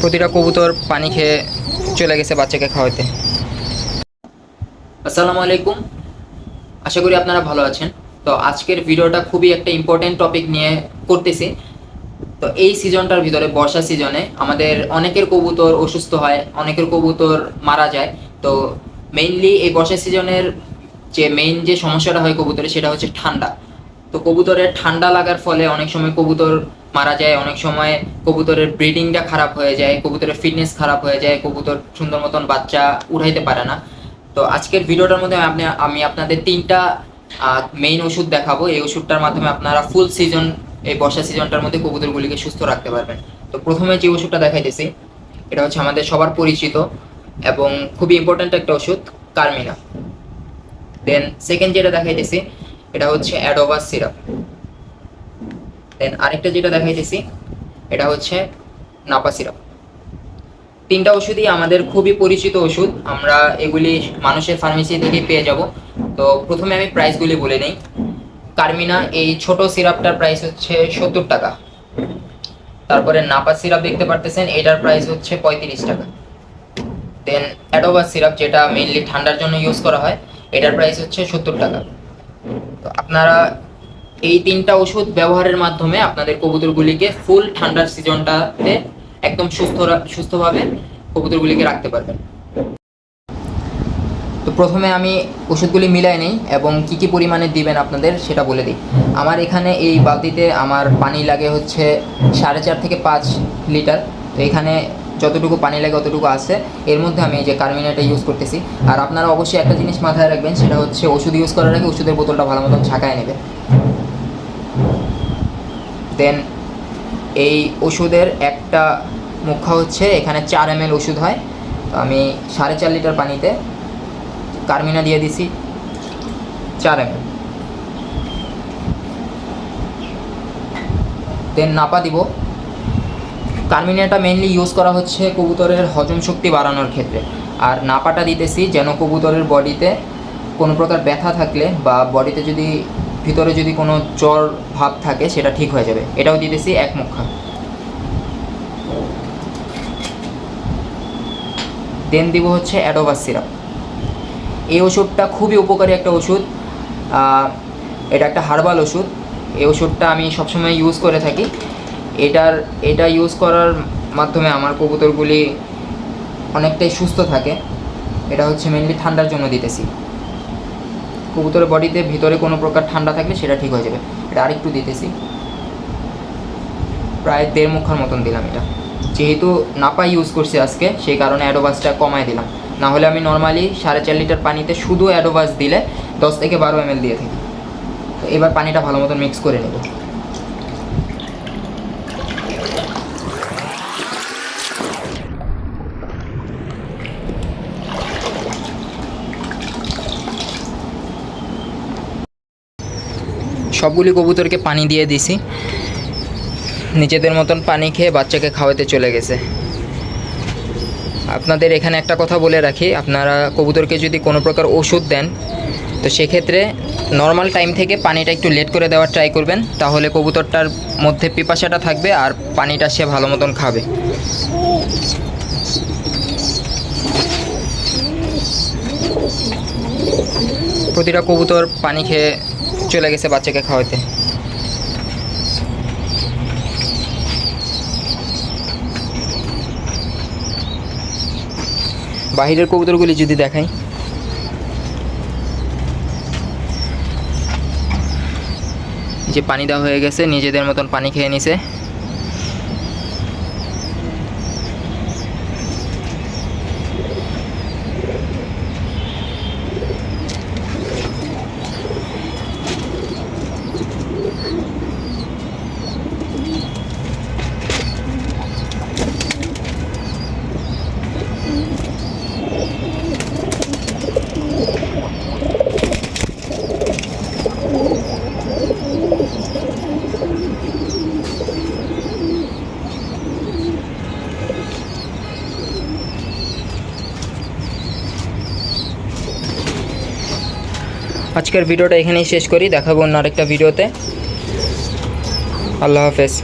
প্রতিটা কবুতর পানি খেয়ে চলে গেছে বাচ্চাকে খাওয়াতে আসসালামু আলাইকুম। আশা করি আপনারা ভালো আছেন। তো আজকের ভিডিওটা খুবই একটা ইম্পর্টেন্ট টপিক নিয়ে করতেছি। তো এই সিজনটার ভিতরে, বর্ষা সিজনে আমাদের অনেকের কবুতর অসুস্থ হয়, অনেকের কবুতর মারা যায়। তো মেইনলি এই বর্ষা সিজনের যে মেইন যে সমস্যাটা হয় কবুতরে, সেটা হচ্ছে ঠান্ডা। তো কবুতরের ঠান্ডা লাগার ফলে অনেক সময় কবুতর মারা যায়, অনেক সময় কবুতরের ব্রিডিংটা খারাপ হয়ে যায়, কবুতরের ফিটনেস খারাপ হয়ে যায়, কবুতর সুন্দর মতন বাচ্চা উঠাইতে পারে না। তো আজকের ভিডিওটার মধ্যে আপনি আমি আপনাদের তিনটা মেইন ওষুধ দেখাবো। এই ওষুধটার মাধ্যমে আপনারা ফুল সিজন এই বর্ষা সিজনটার মধ্যে কবুতরগুলিকে সুস্থ রাখতে পারবেন। তো প্রথমে যে ওষুধটা দেখাইতেছি, এটা হচ্ছে আমাদের সবার পরিচিত এবং খুবই ইম্পর্ট্যান্ট একটা ওষুধ কার্মিনা দেন সেকেন্ড যেটা দেখাইতেছি, এটা হচ্ছে অ্যাডোভাস সিরাপ দেন আরেকটা যেটা দেখাইতেছি, এটা হচ্ছে নাপা সিরাপ। তিনটা ওষুধই আমাদের খুবই পরিচিত ওষুধ আমরা এগুলি মানুষের ফার্মেসি থেকে পেয়ে যাব। তো প্রথমে আমি প্রাইসগুলি বলে নিই। কার্মিনা এই ছোট সিরাপটার প্রাইস হচ্ছে সত্তর টাকা। তারপরে নাপা সিরাপ দেখতে পারতেছেন, এটার প্রাইস হচ্ছে পঁয়ত্রিশ টাকা। দেন অ্যাডোভাস সিরাপ, যেটা মেইনলি ঠান্ডার জন্য ইউজ করা হয়, এটার প্রাইস হচ্ছে সত্তর টাকা। তো আপনারা এই তিনটা ওষুধ ব্যবহারের মাধ্যমে আপনাদের কবুতরগুলিকে ফুল ঠান্ডার সিজনটাতে একদম সুস্থ সুস্থভাবে কবুতরগুলিকে রাখতে পারবেন। তো প্রথমে আমি ওষুধগুলি মিলাই নেই এবং কি কি পরিমাণে দিবেন আপনাদের সেটা বলে দিই। আমার এখানে এই বালতিতে আমার পানি লাগে হচ্ছে সাড়ে চার থেকে পাঁচ লিটার। তো এখানে যতটুকু পানি লাগে অতটুকু আছে। এর মধ্যে আমি এই যে কার্মিনাটা ইউজ করতেছি। আর আপনারা অবশ্যই একটা জিনিস মাথায় রাখবেন, সেটা হচ্ছে ওষুধ ইউজ করার আগে ওষুধের বোতলটা ভালো মতন ছাকায় নেবেন। দেন এই ওষুধের একটা মুখ্য হচ্ছে, এখানে চার এম ওষুধ হয়। তো আমি সাড়ে চার লিটার পানিতে কার্মিনা দিয়ে দিছি চার এম দেন নাপা দিব। কার্মিনাটা মেনলি ইউজ করা হচ্ছে কবুতরের হজম শক্তি বাড়ানোর ক্ষেত্রে। আর নাপাটা দিতেছি যেন কবুতরের বডিতে কোনো প্রকার ব্যথা থাকলে বা বডিতে যদি ভিতরে যদি কোনো জ্বর ভাব থাকে, সেটা ঠিক হয়ে যাবে। এটাও দিতেছি এক মুখা। দেন দিব হচ্ছে অ্যাডোভাস সিরাপ এই ওষুধটা খুবই উপকারী একটা ওষুধ। এটা একটা হার্বাল ওষুধ। এই ওষুধটা আমি সবসময় ইউজ করে থাকি। এটার, এটা ইউজ করার মাধ্যমে আমার কবুতরগুলি অনেকটাই সুস্থ থাকে। এটা হচ্ছে মেনলি ঠান্ডার জন্য দিতেছি। কবুতরের বডিতে ভিতরে কোনো প্রকার ঠান্ডা থাকলে সেটা ঠিক হয়ে যাবে। এটা আরেকটু দিতেছি। প্রায় দেড় মুখার মতন দিলাম এটা। যেহেতু নাপা ইউজ করছি আজকে, সেই কারণে অ্যাডোভাসটা কমায় দিলাম। না হলে আমি নর্মালি সাড়ে চার লিটার পানিতে শুধু অ্যাডোভাস দিলে দশ থেকে বারো এম দিয়ে থাকি। এবার পানিটা ভালো মতন মিক্স করে নেব। সবগুলি কবুতরকে পানি দিয়ে দিছি। নিজেদের মতন পানি খেয়ে বাচ্চাকে খাওয়াতে চলে গেছে। আপনাদের এখানে একটা কথা বলে রাখি, আপনারা কবুতরকে যদি কোনো প্রকার ওষুধ দেন, তো সেক্ষেত্রে নর্মাল টাইম থেকে পানিটা একটু লেট করে দেওয়ার ট্রাই করবেন, তাহলে কবুতরটার মধ্যে পিপাসাটা থাকবে আর পানিটা সে ভালো মতন খাবে। প্রতিটা কবুতর পানি খেয়ে চলে গেছে বাচ্চাকে খাওয়াতে বাহিরের কবুতরগুলি যদি দেখাই। যে পানি দেওয়া হয়ে গেছে, নিজেদের মতন পানি খেয়ে নিছে। আজকের ভিডিওটা এখানেই শেষ করি। দেখাবো অন্য আরেকটা ভিডিওতে। আল্লাহ হাফেজ।